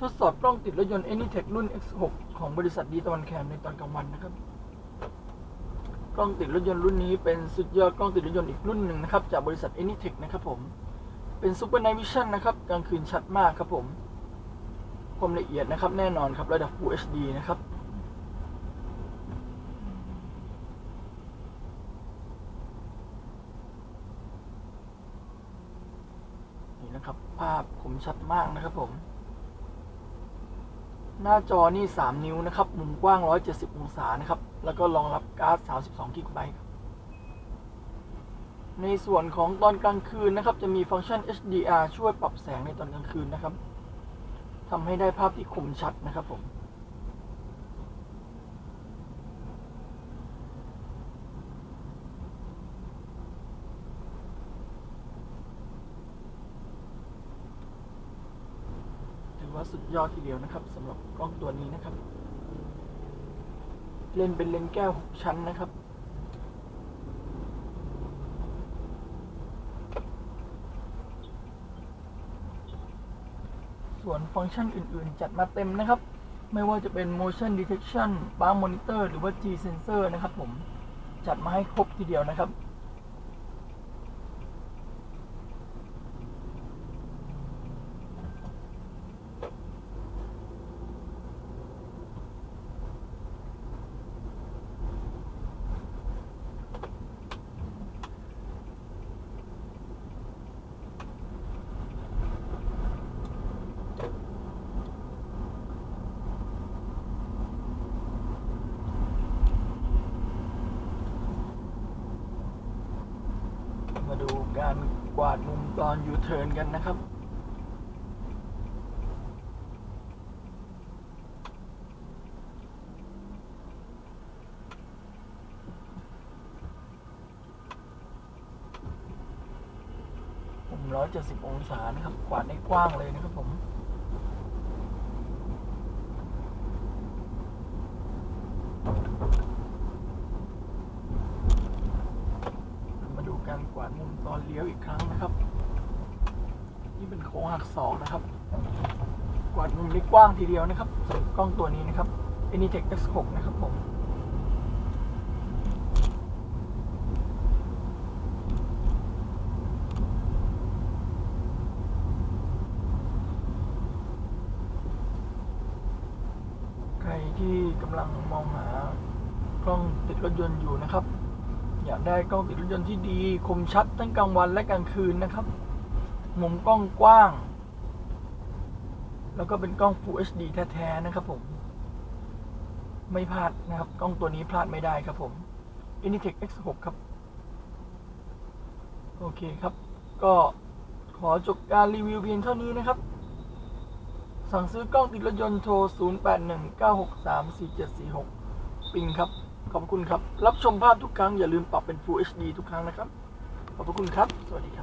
ทดสอบกล้องติดรถยนต์ Anytech รุ่น X6 ของบริษัทดีตะวันแคมในตอนกลางวันนะครับ กล้องติดรถยนต์รุ่นนี้เป็นสุดยอดกล้องติดรถยนต์อีกรุ่นหนึ่งนะครับ จากบริษัท Anytech นะครับผม เป็น Super Night Vision นะครับ กลางคืนชัดมากครับผมความละเอียดนะครับ แน่นอนครับระดับ Full HD นะครับนี่นะครับ ภาพคมชัดมากนะครับผม หน้าจอนี่ 3 นิ้วนะครับ มุมกว้าง 170 องศานะครับ แล้วก็รองรับการ์ด 32 กิกะไบต์ครับในส่วนของตอนกลางคืนนะครับ จะมีฟังก์ชัน HDR ช่วยปรับแสงในตอนกลางคืนนะครับทำให้ได้ภาพที่คมชัดนะครับผม ว่าสุดยอดทีเดียวนะครับสำหรับกล้องตัวนี้นะครับ เลนเป็นเลนส์แก้ว 6 ชั้นนะครับส่วนฟังก์ชันอื่นๆ จัดมาเต็มนะครับ ไม่ว่าจะเป็น motion detection bar monitor หรือว่า G sensor นะครับผม จัดมาให้ครบทีเดียวนะครับ มาดูการกวาดมุมตอนยูเทิร์นกันนะครับมุม170 องศานะครับ กวาดได้กว้างเลยนะครับผม มาดู การกวาดมุมตอนเลี้ยวอีกครั้งนะครับ นี่เป็นโค้งหักศอกนะครับ กวาดมุมได้กว้างทีเดียวนะครับสำหรับกล้องตัวนี้นะครับ Anytech X6 นะครับผมใครที่กำลังมองหากล้องติดรถยนต์อยู่นะครับ อยากได้กล้องติดรถยนต์ที่ดี คมชัดทั้งกลางวันและกลางคืนนะครับ มุมกล้องกว้าง แล้วก็เป็นกล้อง Full HD แท้ๆนะครับผม ไม่พลาดนะครับ กล้องตัวนี้พลาดไม่ได้ครับผม Initech X6 ครับ โอเคครับ ก็ขอจบการรีวิวเพียงเท่านี้นะครับ สั่งซื้อกล้องติดรถยนต์โทร 0819634746 ปิงครับ ขอบคุณครับ รับชมภาพทุกครั้งอย่าลืมปรับเป็น Full HD ทุกครั้งนะครับ ขอบคุณครับ สวัสดีครับ